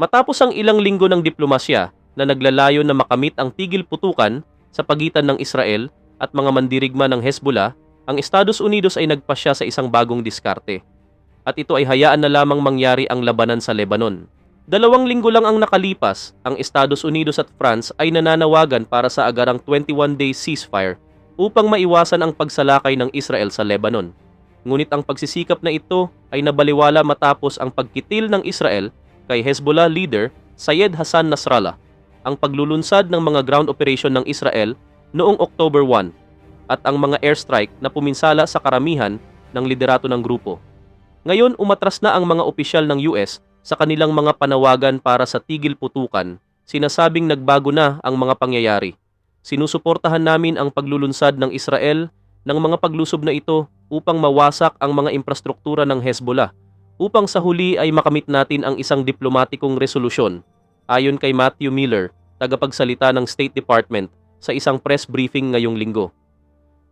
Matapos ang ilang linggo ng diplomasya na naglalayo na makamit ang tigil putukan sa pagitan ng Israel at mga mandirigma ng Hezbollah, ang Estados Unidos ay nagpasya sa isang bagong diskarte. At ito ay hayaan na lamang mangyari ang labanan sa Lebanon. Dalawang linggo lang ang nakalipas, ang Estados Unidos at France ay nananawagan para sa agarang 21-day ceasefire upang maiwasan ang pagsalakay ng Israel sa Lebanon. Ngunit ang pagsisikap na ito ay nabaliwala matapos ang pagkitil ng Israel kay Hezbollah leader Sayed Hassan Nasrallah, ang paglulunsad ng mga ground operation ng Israel noong October 1 at ang mga airstrike na puminsala sa karamihan ng liderato ng grupo. Ngayon umatras na ang mga opisyal ng US sa kanilang mga panawagan para sa tigil putukan, sinasabing nagbago na ang mga pangyayari. Sinusuportahan namin ang paglulunsad ng Israel ng mga paglusob na ito upang mawasak ang mga infrastruktura ng Hezbollah upang sa huli ay makamit natin ang isang diplomatikong resolusyon ayon kay Matthew Miller, tagapagsalita ng State Department sa isang press briefing ngayong linggo.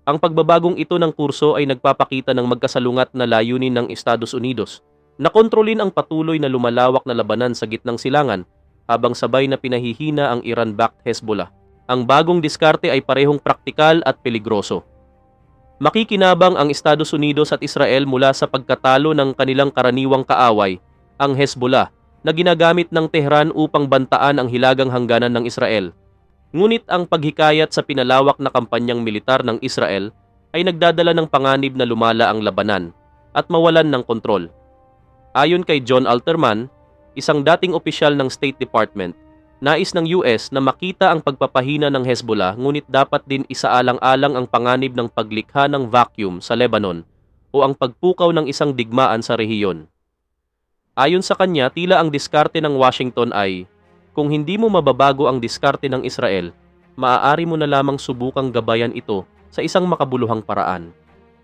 Ang pagbabagong ito ng kurso ay nagpapakita ng magkasalungat na layunin ng Estados Unidos na kontrolin ang patuloy na lumalawak na labanan sa gitnang silangan habang sabay na pinahihina ang Iran-backed Hezbollah. Ang bagong diskarte ay parehong praktikal at peligroso. Makikinabang ang Estados Unidos at Israel mula sa pagkatalo ng kanilang karaniwang kaaway, ang Hezbollah, na ginagamit ng Tehran upang bantaan ang hilagang hangganan ng Israel. Ngunit ang paghikayat sa pinalawak na kampanyang militar ng Israel ay nagdadala ng panganib na lumala ang labanan at mawalan ng kontrol. Ayon kay John Alterman, isang dating opisyal ng State Department, nais ng US na makita ang pagpapahina ng Hezbollah ngunit dapat din isaalang-alang ang panganib ng paglikha ng vacuum sa Lebanon o ang pagpukaw ng isang digmaan sa rehiyon. Ayon sa kanya, tila ang diskarte ng Washington ay, kung hindi mo mababago ang diskarte ng Israel, maaari mo na lamang subukang gabayan ito sa isang makabuluhang paraan.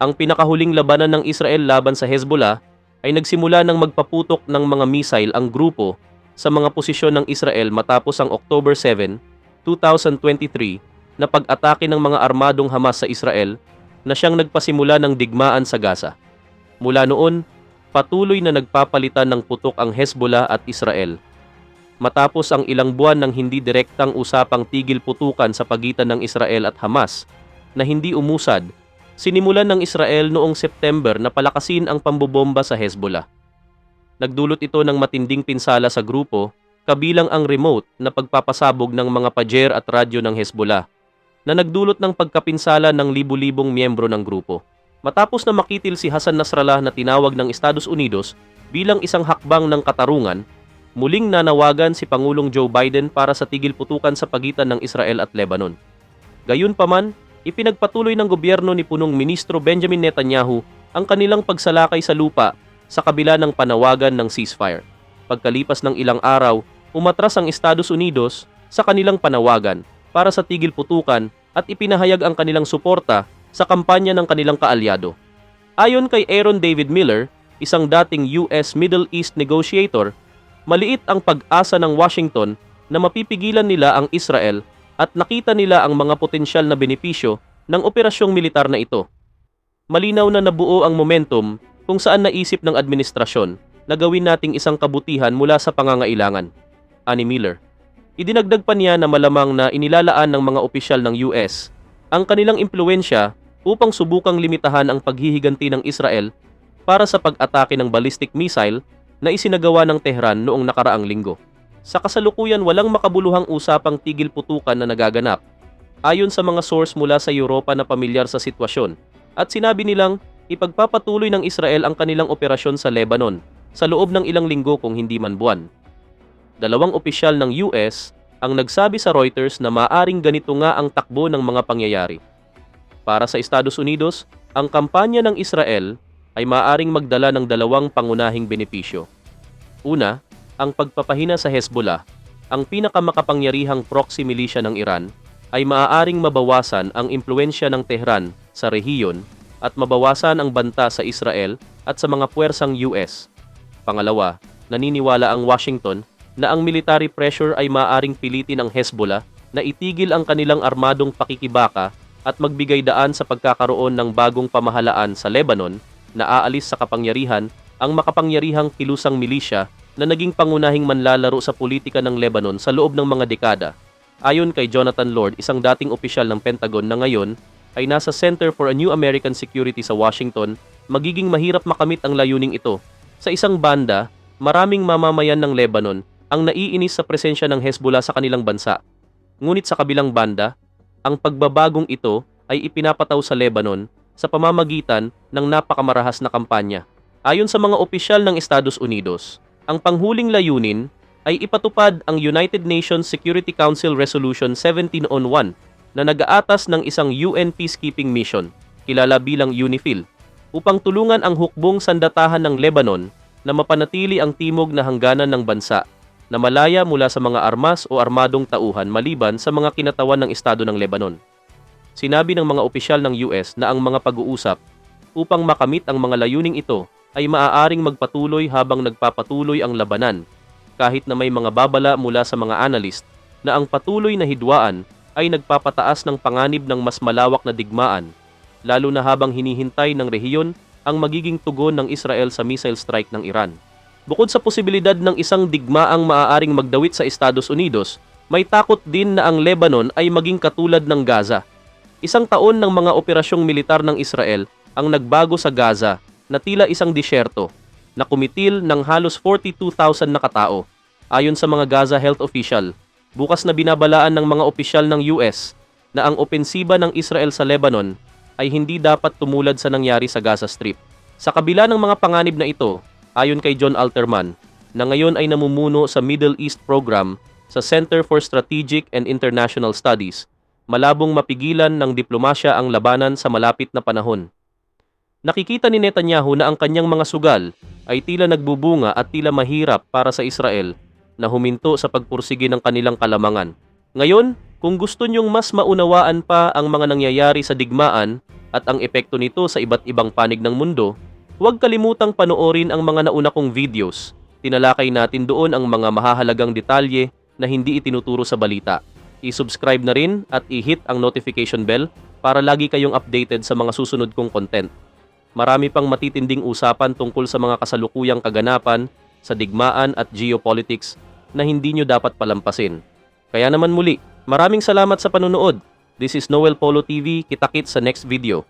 Ang pinakahuling labanan ng Israel laban sa Hezbollah ay nagsimula ng magpaputok ng mga missile ang grupo sa mga posisyon ng Israel matapos ang October 7, 2023 na pag-atake ng mga armadong Hamas sa Israel na siyang nagpasimula ng digmaan sa Gaza. Mula noon, patuloy na nagpapalitan ng putok ang Hezbollah at Israel. Matapos ang ilang buwan ng hindi direktang usapang tigil putukan sa pagitan ng Israel at Hamas na hindi umusad, sinimulan ng Israel noong September na palakasin ang pambobomba sa Hezbollah. Nagdulot ito ng matinding pinsala sa grupo, kabilang ang remote na pagpapasabog ng mga pajer at radyo ng Hezbollah, na nagdulot ng pagkapinsala ng libu-libong miyembro ng grupo. Matapos na makitil si Hassan Nasrallah na tinawag ng Estados Unidos bilang isang hakbang ng katarungan, muling nanawagan si Pangulong Joe Biden para sa tigil putukan sa pagitan ng Israel at Lebanon. Gayunpaman, ipinagpatuloy ng gobyerno ni punong ministro Benjamin Netanyahu ang kanilang pagsalakay sa lupa sa kabila ng panawagan ng ceasefire. Pagkalipas ng ilang araw, umatras ang Estados Unidos sa kanilang panawagan para sa tigil putukan at ipinahayag ang kanilang suporta sa kampanya ng kanilang kaalyado. Ayon kay Aaron David Miller, isang dating US Middle East negotiator, maliit ang pag-asa ng Washington na mapipigilan nila ang Israel at nakita nila ang mga potensyal na benepisyo ng operasyong militar na ito. Malinaw na nabuo ang momentum kung saan naisip ng administrasyon na gawin nating isang kabutihan mula sa pangangailangan. Ani Miller. Idinagdag pa niya na malamang na inilalaan ng mga opisyal ng US ang kanilang impluensya upang subukang limitahan ang paghihiganti ng Israel para sa pag-atake ng ballistic missile na isinagawa ng Tehran noong nakaraang linggo. Sa kasalukuyan walang makabuluhang usapang tigil putukan na nagaganap ayon sa mga source mula sa Europa na pamilyar sa sitwasyon at sinabi nilang ipagpapatuloy ng Israel ang kanilang operasyon sa Lebanon sa loob ng ilang linggo kung hindi man buwan. Dalawang opisyal ng US ang nagsabi sa Reuters na maaring ganito nga ang takbo ng mga pangyayari. Para sa Estados Unidos, ang kampanya ng Israel ay maaring magdala ng dalawang pangunahing benepisyo. Una, ang pagpapahina sa Hezbollah, ang pinakamakapangyarihang proxy militia ng Iran, ay maaaring mabawasan ang impluensya ng Tehran sa rehiyon at mabawasan ang banta sa Israel at sa mga puwersang US. Pangalawa, naniniwala ang Washington na ang military pressure ay maaaring pilitin ang Hezbollah na itigil ang kanilang armadong pakikibaka at magbigay daan sa pagkakaroon ng bagong pamahalaan sa Lebanon na aalis sa kapangyarihan ang makapangyarihang kilusang milisya na naging pangunahing manlalaro sa politika ng Lebanon sa loob ng mga dekada. Ayon kay Jonathan Lord, isang dating opisyal ng Pentagon na ngayon ay nasa Center for a New American Security sa Washington, magiging mahirap makamit ang layuning ito. Sa isang banda, maraming mamamayan ng Lebanon ang naiinis sa presensya ng Hezbollah sa kanilang bansa. Ngunit sa kabilang banda, ang pagbabagong ito ay ipinapataw sa Lebanon sa pamamagitan ng napakamarahas na kampanya. Ayon sa mga opisyal ng Estados Unidos, ang panghuling layunin ay ipatupad ang United Nations Security Council Resolution 1701 na nag-aatas ng isang UN peacekeeping mission, kilala bilang UNIFIL, upang tulungan ang hukbong sandatahan ng Lebanon na mapanatili ang timog na hangganan ng bansa na malaya mula sa mga armas o armadong tauhan maliban sa mga kinatawan ng Estado ng Lebanon. Sinabi ng mga opisyal ng US na ang mga pag-uusap upang makamit ang mga layuning ito ay maaaring magpatuloy habang nagpapatuloy ang labanan kahit na may mga babala mula sa mga analyst na ang patuloy na hidwaan ay nagpapataas ng panganib ng mas malawak na digmaan lalo na habang hinihintay ng rehiyon ang magiging tugon ng Israel sa missile strike ng Iran. Bukod sa posibilidad ng isang digmaang maaaring magdawit sa Estados Unidos, may takot din na ang Lebanon ay maging katulad ng Gaza. Isang taon ng mga operasyong militar ng Israel ang nagbago sa Gaza na tila isang disyerto na kumitil ng halos 42,000 na katao. Ayon sa mga Gaza health official, bukas na binabalaan ng mga opisyal ng US na ang opensiba ng Israel sa Lebanon ay hindi dapat tumulad sa nangyari sa Gaza Strip. Sa kabila ng mga panganib na ito, ayon kay John Alterman, na ngayon ay namumuno sa Middle East Program sa Center for Strategic and International Studies, malabong mapigilan ng diplomasya ang labanan sa malapit na panahon. Nakikita ni Netanyahu na ang kanyang mga sugal ay tila nagbubunga at tila mahirap para sa Israel na huminto sa pagpursige ng kanilang kalamangan. Ngayon, kung gusto nyong mas maunawaan pa ang mga nangyayari sa digmaan at ang epekto nito sa iba't ibang panig ng mundo, huwag kalimutang panoorin ang mga nauna kong videos. Tinalakay natin doon ang mga mahahalagang detalye na hindi itinuturo sa balita. I-subscribe na rin at i-hit ang notification bell para lagi kayong updated sa mga susunod kong content. Marami pang matitinding usapan tungkol sa mga kasalukuyang kaganapan sa digmaan at geopolitics na hindi nyo dapat palampasin. Kaya naman muli, maraming salamat sa panunood. This is Noel Polo TV. Kita-kits sa next video.